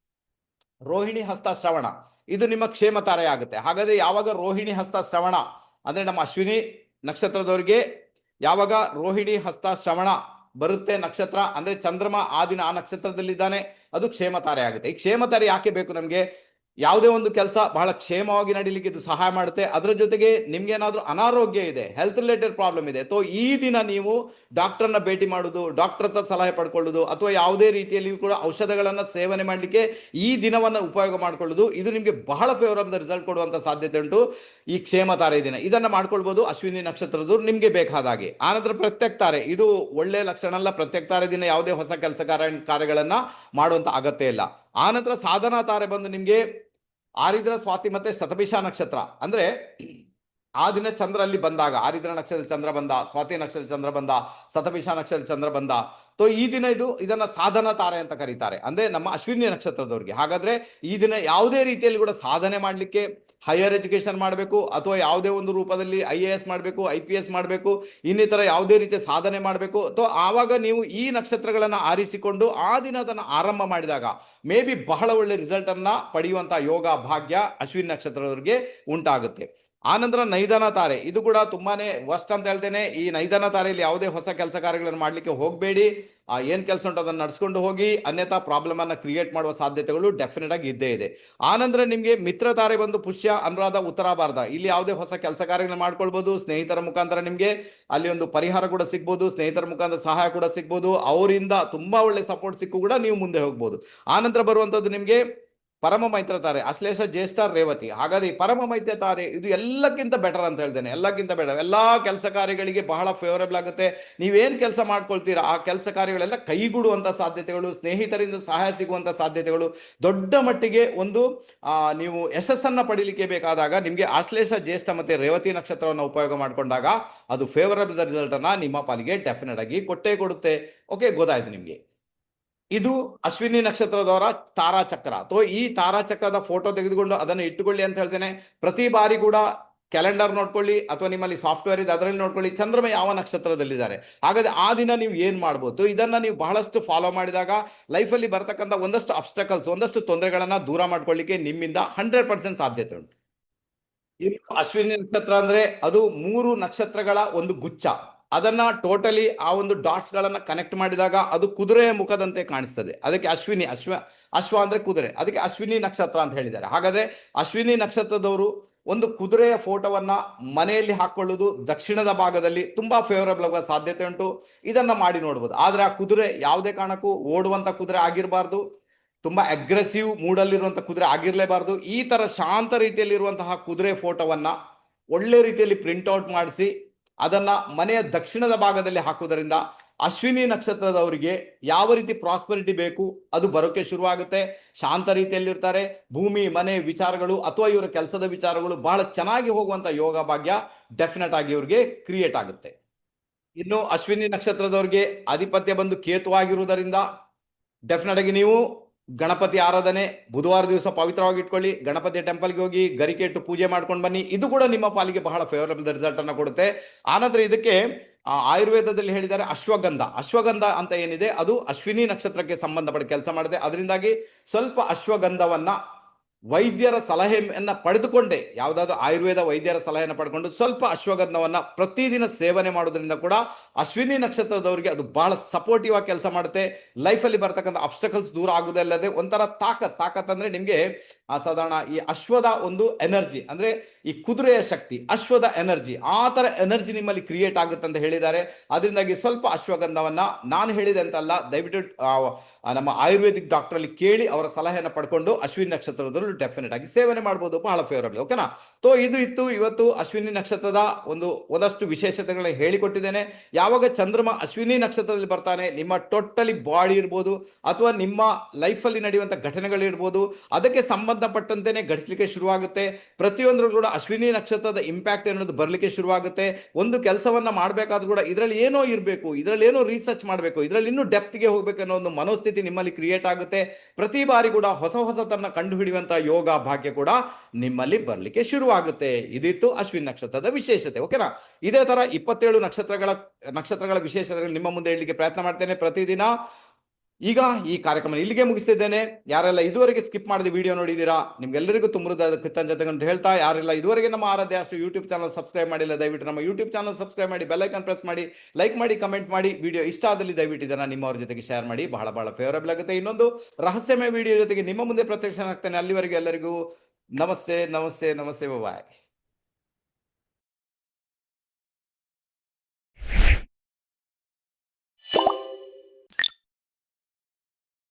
ರೋಹಿಣಿ ಹಸ್ತ ಶ್ರವಣ. ಇದು ನಿಮ್ಮ ಕ್ಷೇಮತಾರೆ ಆಗುತ್ತೆ. ಹಾಗಾದ್ರೆ ಯಾವಾಗ ರೋಹಿಣಿ ಹಸ್ತ ಶ್ರವಣ? ಅಂದ್ರೆ ನಮ್ಮ ಅಶ್ವಿನಿ ನಕ್ಷತ್ರದವರಿಗೆ ಯಾವಾಗ ರೋಹಿಣಿ ಹಸ್ತ ಶ್ರವಣ ಬರುತ್ತೆ ನಕ್ಷತ್ರ? ಅಂದ್ರೆ ಚಂದ್ರಮ ಆ ದಿನ ಆ ನಕ್ಷತ್ರದಲ್ಲಿದ್ದಾನೆ. ಅದು ಕ್ಷೇಮತಾರೆ ಆಗುತ್ತೆ. ಈ ಕ್ಷೇಮತಾರೆ ಯಾಕೆ ಬೇಕು ನಮ್ಗೆ? ಯಾವುದೇ ಒಂದು ಕೆಲಸ ಬಹಳ ಕ್ಷೇಮವಾಗಿ ನಡೀಲಿಕ್ಕೆ ಇದು ಸಹಾಯ ಮಾಡುತ್ತೆ. ಅದರ ಜೊತೆಗೆ ನಿಮ್ಗೆ ಏನಾದ್ರೂ ಅನಾರೋಗ್ಯ ಇದೆ ಹೆಲ್ತ್ ರಿಲೇಟೆಡ್ ಪ್ರಾಬ್ಲಮ್ ಇದೆ ಸೊ ಈ ದಿನ ನೀವು ಡಾಕ್ಟರ್ನ ಭೇಟಿ ಮಾಡುದು ಡಾಕ್ಟರ್ ಹತ್ರ ಸಲಹೆ ಪಡ್ಕೊಳ್ಳೋದು, ಅಥವಾ ಯಾವುದೇ ರೀತಿಯಲ್ಲಿ ಕೂಡ ಔಷಧಗಳನ್ನು ಸೇವನೆ ಮಾಡಲಿಕ್ಕೆ ಈ ದಿನವನ್ನ ಉಪಯೋಗ ಮಾಡ್ಕೊಳ್ಳೋದು, ಇದು ನಿಮಗೆ ಬಹಳ ಫೇವರಬಲ್ ರಿಸಲ್ಟ್ ಕೊಡುವಂತ ಸಾಧ್ಯತೆ ಉಂಟು. ಈ ಕ್ಷೇಮ ತಾರೆ ದಿನ. ಇದನ್ನು ಮಾಡ್ಕೊಳ್ಬಹುದು ಅಶ್ವಿನಿ ನಕ್ಷತ್ರದ್ದು ನಿಮಗೆ ಬೇಕಾದ ಹಾಗೆ. ಆನಂತರ ಪ್ರತ್ಯಕ್ ತಾರೆ, ಇದು ಒಳ್ಳೆಯ ಲಕ್ಷಣ ಅಲ್ಲ, ಪ್ರತ್ಯಕ್ ತಾರೆ ದಿನ ಯಾವುದೇ ಹೊಸ ಕೆಲಸ ಕಾರ್ಯ ಕಾರ್ಯಗಳನ್ನು ಮಾಡುವಂತ ಅಗತ್ಯ ಇಲ್ಲ. ಆನಂತರ ಸಾಧನಾ ತಾರೆ ಬಂದು ನಿಮಗೆ ಆರಿದ್ರ ಸ್ವಾತಿ ಮತ್ತೆ ಶತಭಿಷ ನಕ್ಷತ್ರ. ಅಂದ್ರೆ ಆ ದಿನ ಚಂದ್ರ ಅಲ್ಲಿ ಬಂದಾಗ, ಆರಿದ್ರ ನಕ್ಷತ್ರ ಚಂದ್ರ ಬಂದ, ಸ್ವಾತಿ ನಕ್ಷತ್ರ ಚಂದ್ರ ಬಂದ, ಶತಭಿಷ ನಕ್ಷತ್ರ ಚಂದ್ರ ಬಂದ. ಸೊ ಈ ದಿನ ಇದು, ಇದನ್ನ ಸಾಧನ ತಾರೆ ಅಂತ ಕರೀತಾರೆ. ಅಂದ್ರೆ ನಮ್ಮ ಅಶ್ವಿನಿ ನಕ್ಷತ್ರದವ್ರಿಗೆ. ಹಾಗಾದ್ರೆ ಈ ದಿನ ಯಾವುದೇ ರೀತಿಯಲ್ಲಿ ಕೂಡ ಸಾಧನೆ ಮಾಡ್ಲಿಕ್ಕೆ ಹೈಯರ್ ಎಜುಕೇಷನ್ ಮಾಡಬೇಕು ಅಥವಾ ಯಾವುದೇ ಒಂದು ರೂಪದಲ್ಲಿ ಐ ಎ ಎಸ್ ಮಾಡಬೇಕು ಐ ಪಿ ಎಸ್ ಮಾಡಬೇಕು, ಇನ್ನಿತರ ಯಾವುದೇ ರೀತಿಯ ಸಾಧನೆ ಮಾಡಬೇಕು. ಅಥವಾ ಆವಾಗ ನೀವು ಈ ನಕ್ಷತ್ರಗಳನ್ನು ಆರಿಸಿಕೊಂಡು ಆ ದಿನ ಅದನ್ನು ಆರಂಭ ಮಾಡಿದಾಗ ಮೇ ಬಿ ಬಹಳ ಒಳ್ಳೆ ರಿಸಲ್ಟನ್ನು ಪಡೆಯುವಂಥ ಯೋಗ ಭಾಗ್ಯ ಅಶ್ವಿನಿ ನಕ್ಷತ್ರದವರಿಗೆ ಉಂಟಾಗುತ್ತೆ. ಆನಂತರ ನೈದನ ತಾರೆ. ಇದು ಕೂಡ ತುಂಬಾನೇ ವರ್ಸ್ಟ್ ಅಂತ ಹೇಳ್ತೇನೆ. ಈ ನೈದನ ತಾರೆಯಲ್ಲಿ ಯಾವುದೇ ಹೊಸ ಕೆಲಸ ಕಾರ್ಯಗಳನ್ನು ಮಾಡಲಿಕ್ಕೆ ಹೋಗಬೇಡಿ. ಏನ್ ಕೆಲಸ ಉಂಟು ಅದನ್ನು ನಡೆಸ್ಕೊಂಡು ಹೋಗಿ ಅನ್ಯಥಾ ಪ್ರಾಬ್ಲಮ್ ಅನ್ನ ಕ್ರಿಯೇಟ್ ಮಾಡುವ ಸಾಧ್ಯತೆಗಳು ಡೆಫಿನೆಟ್ ಆಗಿ ಇದ್ದೇ ಇದೆ. ಆನಂತರ ನಿಮಗೆ ಮಿತ್ರ ತಾರೆ ಬಂದು ಪುಷ್ಯ, ಅನುರಾಧ ಉತ್ತರಾಭಾರತ ಇಲ್ಲಿ ಯಾವುದೇ ಹೊಸ ಕೆಲಸ ಕಾರ್ಯಗಳನ್ನು ಮಾಡ್ಕೊಳ್ಬಹುದು ಸ್ನೇಹಿತರ ಮುಖಾಂತರ ನಿಮಗೆ ಅಲ್ಲಿ ಒಂದು ಪರಿಹಾರ ಕೂಡ ಸಿಗ್ಬೋದು. ಸ್ನೇಹಿತರ ಮುಖಾಂತರ ಸಹಾಯ ಕೂಡ ಸಿಗ್ಬೋದು. ಅವರಿಂದ ತುಂಬಾ ಒಳ್ಳೆ ಸಪೋರ್ಟ್ ಸಿಕ್ಕು ಕೂಡ ನೀವು ಮುಂದೆ ಹೋಗ್ಬೋದು. ಆನಂತರ ಬರುವಂತದ್ದು ನಿಮ್ಗೆ ಪರಮ ಮೈತ್ರ ತಾರೆ, ಅಶ್ಲೇಷ ಜ್ಯೇಷ್ಠ ರೇವತಿ. ಹಾಗಾದ್ರೆ ಪರಮ ಮೈತ್ರ ತಾರೆ, ಇದು ಎಲ್ಲಕ್ಕಿಂತ ಬೆಟರ್ ಅಂತ ಹೇಳ್ತೇನೆ. ಎಲ್ಲಕ್ಕಿಂತ ಬೆಟರ್ ಎಲ್ಲಾ ಕೆಲಸ ಕಾರ್ಯಗಳಿಗೆ ಬಹಳ ಫೇವರೇಬಲ್ ಆಗುತ್ತೆ. ನೀವೇನು ಕೆಲಸ ಮಾಡ್ಕೊಳ್ತೀರಾ, ಆ ಕೆಲಸ ಕಾರ್ಯಗಳೆಲ್ಲ ಕೈಗೂಡುವಂತ ಸಾಧ್ಯತೆಗಳು, ಸ್ನೇಹಿತರಿಂದ ಸಹಾಯ ಸಿಗುವಂತ ಸಾಧ್ಯತೆಗಳು. ದೊಡ್ಡ ಮಟ್ಟಿಗೆ ಒಂದು ನೀವು ಯಶಸ್ಸನ್ನು ಪಡಿಲಿಕ್ಕೆ ಬೇಕಾದಾಗ, ನಿಮಗೆ ಆಶ್ಲೇಷ ಜ್ಯೇಷ್ಠ ಮತ್ತೆ ರೇವತಿ ನಕ್ಷತ್ರವನ್ನು ಉಪಯೋಗ ಮಾಡ್ಕೊಂಡಾಗ, ಅದು ಫೇವರಬಲ್ ರಿಸಲ್ಟ್ ಅನ್ನ ನಿಮ್ಮ ಪಾಲಿಗೆ ಡೆಫಿನೆಟ್ ಆಗಿ ಕೊಟ್ಟೇ ಕೊಡುತ್ತೆ. ಓಕೆ ಗೊತ್ತಾಯ್ತು ನಿಮ್ಗೆ. ಇದು ಅಶ್ವಿನಿ ನಕ್ಷತ್ರದವರ ತಾರಾಚಕ್ರ. ಅಥವಾ ಈ ತಾರಾಚಕ್ರದ ಫೋಟೋ ತೆಗೆದುಕೊಂಡು ಅದನ್ನು ಇಟ್ಟುಕೊಳ್ಳಿ ಅಂತ ಹೇಳ್ತೇನೆ. ಪ್ರತಿ ಬಾರಿ ಕೂಡ ಕ್ಯಾಲೆಂಡರ್ ನೋಡ್ಕೊಳ್ಳಿ, ಅಥವಾ ನಿಮ್ಮಲ್ಲಿ ಸಾಫ್ಟ್ವೇರ್ ಇದೆ, ಅದರಲ್ಲಿ ನೋಡ್ಕೊಳ್ಳಿ. ಚಂದ್ರಮ ಯಾವ ನಕ್ಷತ್ರದಲ್ಲಿದ್ದಾರೆ? ಹಾಗಾದ್ರೆ ಆ ದಿನ ನೀವು ಏನ್ ಮಾಡ್ಬೋದು? ಇದನ್ನ ನೀವು ಬಹಳಷ್ಟು ಫಾಲೋ ಮಾಡಿದಾಗ ಲೈಫಲ್ಲಿ ಬರ್ತಕ್ಕಂಥ ಒಂದಷ್ಟು ಅಬ್ಸ್ಟಕಲ್ಸ್ ಒಂದಷ್ಟು ತೊಂದರೆಗಳನ್ನ ದೂರ ಮಾಡ್ಕೊಳ್ಳಿಕ್ಕೆ ನಿಮ್ಮಿಂದ ಹಂಡ್ರೆಡ್ ಪರ್ಸೆಂಟ್ ಸಾಧ್ಯತೆ ಉಂಟು. ಇನ್ನು ಅಶ್ವಿನಿ ನಕ್ಷತ್ರ ಅಂದ್ರೆ ಅದು ಮೂರು ನಕ್ಷತ್ರಗಳ ಒಂದು ಗುಚ್ಛ. ಅದನ್ನ ಟೋಟಲಿ ಆ ಒಂದು ಡಾಟ್ಸ್ ಗಳನ್ನ ಕನೆಕ್ಟ್ ಮಾಡಿದಾಗ ಅದು ಕುದುರೆಯ ಮುಖದಂತೆ ಕಾಣಿಸ್ತದೆ. ಅದಕ್ಕೆ ಅಶ್ವಿನಿ, ಅಶ್ವ ಅಶ್ವ ಅಂದ್ರೆ ಕುದುರೆ. ಅದಕ್ಕೆ ಅಶ್ವಿನಿ ನಕ್ಷತ್ರ ಅಂತ ಹೇಳಿದ್ದಾರೆ. ಹಾಗಾದ್ರೆ ಅಶ್ವಿನಿ ನಕ್ಷತ್ರದವರು ಒಂದು ಕುದುರೆಯ ಫೋಟೋವನ್ನ ಮನೆಯಲ್ಲಿ ಹಾಕೊಳ್ಳುವುದು ದಕ್ಷಿಣದ ಭಾಗದಲ್ಲಿ ತುಂಬಾ ಫೇವರಬಲ್ ಆಗುವ ಸಾಧ್ಯತೆ ಉಂಟು. ಇದನ್ನ ಮಾಡಿ ನೋಡ್ಬೋದು. ಆದ್ರೆ ಆ ಕುದುರೆ ಯಾವುದೇ ಕಾರಣಕ್ಕೂ ಓಡುವಂತ ಕುದುರೆ ಆಗಿರಬಾರ್ದು. ತುಂಬಾ ಅಗ್ರೆಸಿವ್ ಮೂಡಲ್ಲಿರುವಂತ ಕುದುರೆ ಆಗಿರ್ಲೇಬಾರ್ದು. ಈ ತರ ಶಾಂತ ರೀತಿಯಲ್ಲಿ ಇರುವಂತಹ ಕುದುರೆ ಫೋಟೋವನ್ನ ಒಳ್ಳೆ ರೀತಿಯಲ್ಲಿ ಪ್ರಿಂಟ್ ಔಟ್ ಮಾಡಿಸಿ ಅದನ್ನ ಮನೆಯ ದಕ್ಷಿಣದ ಭಾಗದಲ್ಲಿ ಹಾಕುವುದರಿಂದ ಅಶ್ವಿನಿ ನಕ್ಷತ್ರದವರಿಗೆ ಯಾವ ರೀತಿ ಪ್ರಾಸ್ಪರಿಟಿ ಬೇಕು, ಅದು ಬರೋಕ್ಕೆ ಶುರುವಾಗುತ್ತೆ. ಶಾಂತ ರೀತಿಯಲ್ಲಿರ್ತಾರೆ. ಭೂಮಿ, ಮನೆ ವಿಚಾರಗಳು ಅಥವಾ ಇವರ ಕೆಲಸದ ವಿಚಾರಗಳು ಬಹಳ ಚೆನ್ನಾಗಿ ಹೋಗುವಂತ ಯೋಗ ಭಾಗ್ಯ ಡೆಫಿನೆಟ್ ಆಗಿ ಇವ್ರಿಗೆ ಕ್ರಿಯೇಟ್ ಆಗುತ್ತೆ. ಇನ್ನು ಅಶ್ವಿನಿ ನಕ್ಷತ್ರದವ್ರಿಗೆ ಆಧಿಪತ್ಯ ಬಂದು ಕೇತು ಆಗಿರುವುದರಿಂದ ಡೆಫಿನೆಟ್ ಆಗಿ ನೀವು ಗಣಪತಿ ಆರಾಧನೆ ಬುಧವಾರ ದಿವಸ ಪವಿತ್ರವಾಗಿ ಇಟ್ಕೊಳ್ಳಿ. ಗಣಪತಿ ಟೆಂಪಲ್ಗೆ ಹೋಗಿ ಗರಿಕೆ ಇಟ್ಟು ಪೂಜೆ ಮಾಡ್ಕೊಂಡು ಬನ್ನಿ. ಇದು ಕೂಡ ನಿಮ್ಮ ಪಾಲಿಗೆ ಬಹಳ ಫೇವರಬಲ್ ರಿಸಲ್ಟ್ ಅನ್ನು ಕೊಡುತ್ತೆ. ಆನಂತರ ಇದಕ್ಕೆ ಆಯುರ್ವೇದದಲ್ಲಿ ಹೇಳಿದ್ದಾರೆ ಅಶ್ವಗಂಧ. ಅಶ್ವಗಂಧ ಅಂತ ಏನಿದೆ? ಅದು ಅಶ್ವಿನಿ ನಕ್ಷತ್ರಕ್ಕೆ ಸಂಬಂಧಪಟ್ಟ ಕೆಲಸ ಮಾಡಿದೆ ಅದರಿಂದಾಗಿ ಸ್ವಲ್ಪ ಅಶ್ವಗಂಧವನ್ನ ವೈದ್ಯರ ಸಲಹೆಯನ್ನ ಪಡೆದುಕೊಂಡೆ. ಯಾವುದಾದ್ರೂ ಆಯುರ್ವೇದ ವೈದ್ಯರ ಸಲಹೆಯನ್ನು ಪಡ್ಕೊಂಡು ಸ್ವಲ್ಪ ಅಶ್ವಗಂಧವನ್ನ ಪ್ರತಿದಿನ ಸೇವನೆ ಮಾಡೋದ್ರಿಂದ ಕೂಡ ಅಶ್ವಿನಿ ನಕ್ಷತ್ರದವರಿಗೆ ಅದು ಬಹಳ ಸಪೋರ್ಟಿವ್ ಆಗಿ ಕೆಲಸ ಮಾಡುತ್ತೆ. ಲೈಫಲ್ಲಿ ಬರ್ತಕ್ಕಂಥ ಅಬ್ಸ್ಟಕಲ್ಸ್ ದೂರ ಆಗುವುದಲ್ಲದೆ ಒಂಥರ ತಾಕತ್. ತಾಕತ್ ಅಂದ್ರೆ ನಿಮಗೆ ಆ ಸಾಧಾರಣ ಈ ಅಶ್ವದ ಒಂದು ಎನರ್ಜಿ ಅಂದ್ರೆ ಈ ಕುದುರೆಯ ಶಕ್ತಿ, ಅಶ್ವದ ಎನರ್ಜಿ, ಆ ಥರ ಎನರ್ಜಿ ನಿಮ್ಮಲ್ಲಿ ಕ್ರಿಯೇಟ್ ಆಗುತ್ತೆ ಅಂತ ಹೇಳಿದ್ದಾರೆ. ಅದರಿಂದಾಗಿ ಸ್ವಲ್ಪ ಅಶ್ವಗಂಧವನ್ನ ನಾನು ಹೇಳಿದೆ ಅಂತಲ್ಲ ದಯವಿಟ್ಟು ನಮ್ಮ ಆಯುರ್ವೇದಿಕ್ ಡಾಕ್ಟರ್ ಅಲ್ಲಿ ಕೇಳಿ ಅವರ ಸಲಹೆಯನ್ನು ಪಡ್ಕೊಂಡು ಅಶ್ವಿನಿ ನಕ್ಷತ್ರದಲ್ಲೂ ಡೆಫಿನೆಟ್ ಆಗಿ ಸೇವನೆ ಮಾಡಬಹುದು ಬಹಳ ಫೇವರಬಲ್ ಓಕೆನಾ ಸೊ ಇದು ಇತ್ತು, ಇವತ್ತು ಅಶ್ವಿನಿ ನಕ್ಷತ್ರದ ಒಂದು, ಒಂದಷ್ಟು ವಿಶೇಷತೆಗಳನ್ನ ಹೇಳಿಕೊಟ್ಟಿದ್ದೇನೆ. ಯಾವಾಗ ಚಂದ್ರಮ ಅಶ್ವಿನಿ ನಕ್ಷತ್ರದಲ್ಲಿ ಬರ್ತಾನೆ, ನಿಮ್ಮ ಟೋಟಲಿ ಬಾಡಿ ಇರ್ಬೋದು, ಅಥವಾ ನಿಮ್ಮ ಲೈಫಲ್ಲಿ ನಡೆಯುವಂಥ ಘಟನೆಗಳಿರ್ಬೋದು, ಅದಕ್ಕೆ ಸಂಬಂಧಪಟ್ಟಂತೆನೆ ಘಟಿಸಲಿಕ್ಕೆ ಶುರುವಾಗುತ್ತೆ. ಪ್ರತಿಯೊಂದರೂ ಕೂಡ ಅಶ್ವಿನಿ ನಕ್ಷತ್ರದ ಇಂಪ್ಯಾಕ್ಟ್ ಅನ್ನೋದು ಬರಲಿಕ್ಕೆ ಶುರುವಾಗುತ್ತೆ. ಒಂದು ಕೆಲಸವನ್ನ ಮಾಡಬೇಕಾದ್ರೂ ಕೂಡ ಇದರಲ್ಲಿ ಏನೋ ಇರಬೇಕು, ಇದರಲ್ಲಿ ಏನೋ ರಿಸರ್ಚ್ ಮಾಡಬೇಕು, ಇದರಲ್ಲಿ ಇನ್ನೂ ಡೆಪ್ತ್ಗೆ ಹೋಗಬೇಕು ಅನ್ನೋ ಒಂದು ಮನೋಸ್ಥಿತಿ ನಿಮ್ಮಲ್ಲಿ ಕ್ರಿಯೇಟ್ ಆಗುತ್ತೆ. ಪ್ರತಿ ಬಾರಿ ಕೂಡ ಹೊಸ ಹೊಸತನ್ನ ಕಂಡು ಹಿಡಿಯುವಂತ ಯೋಗ ಭಾಗ್ಯ ಕೂಡ ನಿಮ್ಮಲ್ಲಿ ಬರಲಿಕ್ಕೆ ಶುರುವಾಗುತ್ತೆ. ಇದಿತ್ತು ಅಶ್ವಿನ್ ನಕ್ಷತ್ರದ ವಿಶೇಷತೆ ಓಕೆನಾ ಇದೇ ತರ ಇಪ್ಪತ್ತೇಳು ನಕ್ಷತ್ರಗಳ ನಕ್ಷತ್ರಗಳ ವಿಶೇಷತೆಗಳು ನಿಮ್ಮ ಮುಂದೆ ಹೇಳಲಿಕ್ಕೆ ಪ್ರಯತ್ನ ಮಾಡ್ತೇನೆ ಪ್ರತಿದಿನ. ಈಗ ಈ ಕಾರ್ಯಕ್ರಮ ಇಲ್ಲಿಗೆ ಮುಗಿಸಿದ್ದೇನೆ ಯಾರೆಲ್ಲ ಇದುವರೆಗೆ ಸ್ಕಿಪ್ ಮಾಡಿದ ವಿಡಿಯೋ ನೋಡಿದ್ದೀರಾ, ನಿಮ್ಗೆಲ್ಲರಿಗೂ ಕೃತಜ್ಞತೆ ಅಂತ ಹೇಳ್ತಾ, ಯಾರೆಲ್ಲ ಇದುವರೆಗೆ ನಮ್ಮ ಆರಾಧ್ಯ ಅಷ್ಟು ಯೂಟ್ಯೂಬ್ ಚಾನಲ್ ಸಬ್ಸ್ಕ್ರೈಬ್ ಮಾಡಿಲ್ಲ, ದಯವಿಟ್ಟು ನಮ್ಮ ಯೂಟ್ಯೂಬ್ ಚಾನಲ್ ಸಬ್ಸ್ಕ್ರೈಬ್ ಮಾಡಿ ಬೆಲ್ಲೈಕನ್ ಪ್ರೆಸ್ ಮಾಡಿ, ಲೈಕ್ ಮಾಡಿ, ಕಮೆಂಟ್ ಮಾಡಿ, ವಿಡಿಯೋ ಇಷ್ಟ ಆದಲ್ಲಿ ದಯವಿಟ್ಟು ಇದನ್ನ ನಿಮ್ಮವ್ರ ಜೊತೆಗೆ ಶೇರ್ ಮಾಡಿ, ಬಹಳ ಬಹಳ ಫೇವರಬಲ್ ಆಗುತ್ತೆ. ಇನ್ನೊಂದು ರಹಸ್ಯಮಯ ವಿಡಿಯೋ ಜೊತೆಗೆ ನಿಮ್ಮ ಮುಂದೆ ಪ್ರತ್ಯಕ್ಷ ಆಗ್ತೇನೆ ಅಲ್ಲಿವರೆಗೆ ಎಲ್ಲರಿಗೂ ನಮಸ್ತೆ ನಮಸ್ತೆ ನಮಸ್ತೆ ಬಾಯ್